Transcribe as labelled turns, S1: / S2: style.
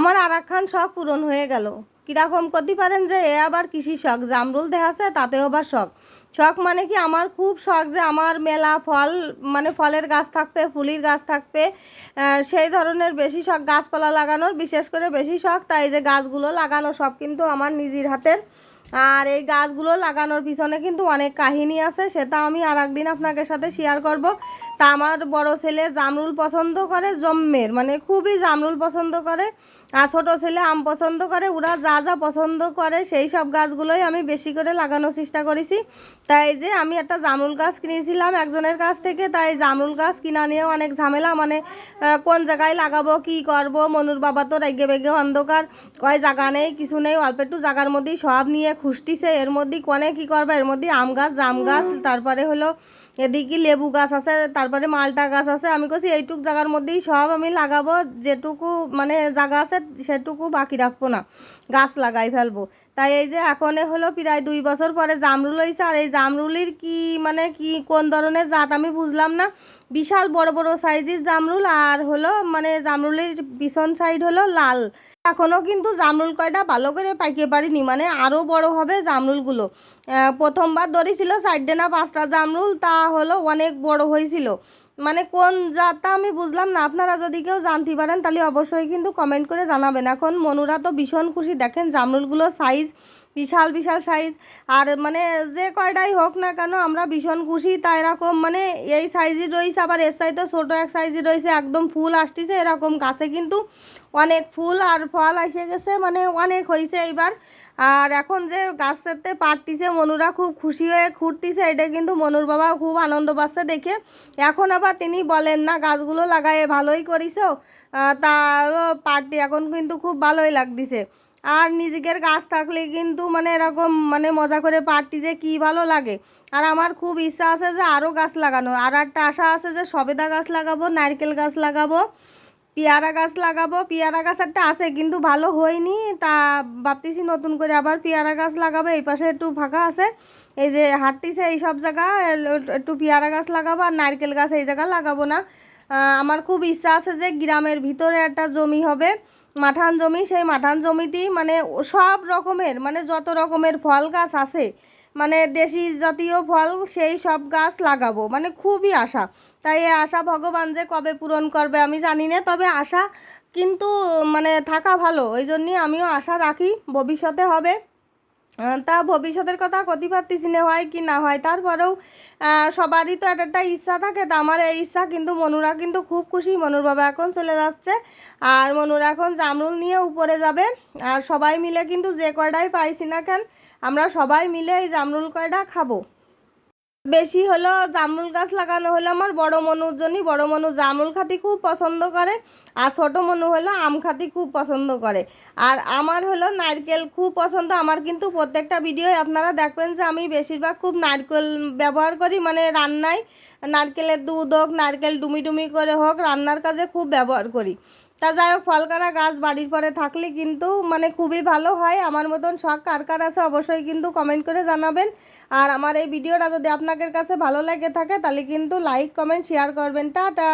S1: আমার আর একখান শখ পূরণ হয়ে গেল। কীরকম করতে পারেন যে, এ আবার কৃষি শখ। জামরুল দেখাছে তাতেও আবার শখ। শখ মানে কি? আমার খুব শখ যে, আমার মেলা ফল মানে ফলের গাছ থাকবে, ফুলির গাছ থাকবে। সেই ধরনের বেশি শখ গাছপালা লাগানোর, বিশেষ করে বেশি শখ তাই যে, গাছগুলো লাগানো, সব কিন্তু আমার নিজের হাতের। আর এই গাছগুলো লাগানোর পিছনে কিন্তু অনেক কাহিনী আছে, সেটা আমি আর একদিন আপনাদের সাথে শেয়ার করব। তা আমার বড় ছেলে জামরুল পছন্দ করে জম্মের মানে খুবই জামরুল পছন্দ করে। আর ছোটো ছেলে আম পছন্দ করে, ওরা যা যা পছন্দ করে সেই সব গাছগুলোই আমি বেশি করে লাগানোর চেষ্টা করেছি। তাই যে আমি একটা জামরুল গাছ কিনেছিলাম একজনের কাছ থেকে, তাই জামরুল গাছ কিনা নিয়েও অনেক ঝামেলা মানে কোন জায়গায় লাগাবো, কি করব, মনুর বাবা তো রেগে বেগে অন্ধকার, কয় জায়গা নেই, কিছু নেই, অল্প একটু জায়গার মধ্যেই সব নিয়ে খুঁজতিছে, এর মধ্যেই কনে কি করবে, এর মধ্যে আম গাছ, জাম গাছ, তারপরে হলো এদিকে লেবু গাছ আছে, তারপরে মালটা গাছ আছে। আমি কছি এইটুক জায়গার মধ্যেই সব আমি লাগাবো, যেটুকু মানে জায়গা আছে, সেটুকু বাকি রাখব না। গাছ লাগাই ফেলব। তাই এই যে এখন হলো প্রায় দুই বছর পরে জামরুল হয়েছে আর এই জামরুলির কি মানে কি, কোন ধরনের জাত আমি বুঝলাম না। বিশাল বড় বড় সাইজের জামরুল আর হলো মানে জামরুলের পিছন সাইড হলো লাল। এখনও কিন্তু জামরুল কয়টা ভালো করে পাইকে পারিনি মানে আরও বড় হবে জামরুলগুলো। প্রথমবার ধরেছিল, চারটে না পাঁচটা জামরুল, তা হলো অনেক বড় হয়েছিল মানে কোন জাতটা আমি বুঝলাম না। আপনারা যদি কেউ জানতে পারেন, তাহলে অবশ্যই কিন্তু কমেন্ট করে জানাবেন। এখন মনুরা তো ভীষণ খুশি। দেখেন জামরুলগুলো সাইজ বিশাল বিশাল সাইজ আর মানে যে কয়টাই হোক না কেন আমরা ভীষণ খুশি। তা এরকম মানে এই সাইজই রয়েছে আবার এর সাইজে ছোটো এক সাইজই রয়েছে একদম ফুল আসতেছে এরকম গাছে কিন্তু অনেক ফুল আর ফল এসে গেছে মানে অনেক হয়েছে এইবার। আর এখন যে গাছেতে পারতিছে মনুরা খুব খুশি হয়ে ঘুরতিছে এটা কিন্তু মনুর বাবা খুব আনন্দ পাচ্ছে দেখে। এখন আবার তিনি বলেন না গাছগুলো লাগায়ে ভালোই আহ, তারও পারতি এখন কিন্তু খুব ভালোই লাগতিছে। আর নিজেদের গাছ থাকলে কিন্তু মানে এরকম মানে মজা করে পারতি যে কী ভালো লাগে। আর আমার খুব ইচ্ছা আছে যে আরও গাছ লাগানো আর একটা আশা আছে যে সবেদা গাছ লাগাবো, নারকেল গাছ লাগাবো, পেয়ারা গাছ লাগাবো। পেয়ারা গাছ একটা আছে কিন্তু ভালো হয়নি। তা ভাবতেছি নতুন করে আবার পেয়ারা গাছ লাগাবো। এই পাশে একটু ফাঁকা আছে। এই যে হাঁটতিছে এই সব জায়গা একটু পেয়ারা গাছ লাগাবো আর নারকেল গাছ এই জায়গা লাগাবো না। আমার খুব ইচ্ছা আছে যে গ্রামের ভিতরে একটা জমি হবে। মাঠান জমি, সেই মাঠান জমিতেই মানে সব রকমের মানে যত রকমের ফল গাছ আছে মানে দেশি জাতীয় ফল, সেই সব গাছ লাগাবো। মানে খুবই আশা। তাই এই আশা ভগবান যে কবে পূরণ করবে আমি জানি না, তবে আশা কিন্তু মানে থাকা ভালো। ওই জন্যই আমিও আশা রাখি, ভবিষ্যতে হবে। তা ভবিষ্যতের কথা কতি পারতেছি হয় কি না হয়, তারপরেও সবারই তো একটা একটা ইচ্ছা থাকে। তা আমার এই ইচ্ছা কিন্তু মনুরা কিন্তু খুব খুশি, মনুর বাবা এখন চলে যাচ্ছে। আর মনুরা এখন জামরুল নিয়ে উপরে যাবে। আর সবাই মিলে কিন্তু যে কয়টাই পাইছি না কেন, আমরা সবাই মিলে এই জামরুল কয়টা খাব। বেশি হলো জামুল গাছ লাগানো হলো আমার, বড় মনুর জন্যই। বড় মনু জামরুল খাতি খুব পছন্দ করে আর ছোট মনু হলো আম খাতি খুব পছন্দ করে। আর আমার হলো নারকেল খুব পছন্দ। আমার কিন্তু প্রত্যেকটা ভিডিও আপনারা দেখবেন যে আমি বেশিরভাগ খুব নারকেল ব্যবহার করি মানে রান্নায়। নারকেলের দুধ হোক, নারকেল ডুমি ডুমি করে হোক, রান্নার কাজে খুব ব্যবহার করি। তা যাই হোক ফল ফলকারা গাছ বাড়ির পরে থাকলে কিন্তু মানে খুবই ভালো হয়। আমার মতন শখ কার কার আছে অবশ্যই কিন্তু কমেন্ট করে জানাবেন। আর আমার এই ভিডিওটা যদি আপনাদের কাছে ভালো লেগে থাকে, তাহলে কিন্তু লাইক কমেন্ট শেয়ার করবেন। টাটা!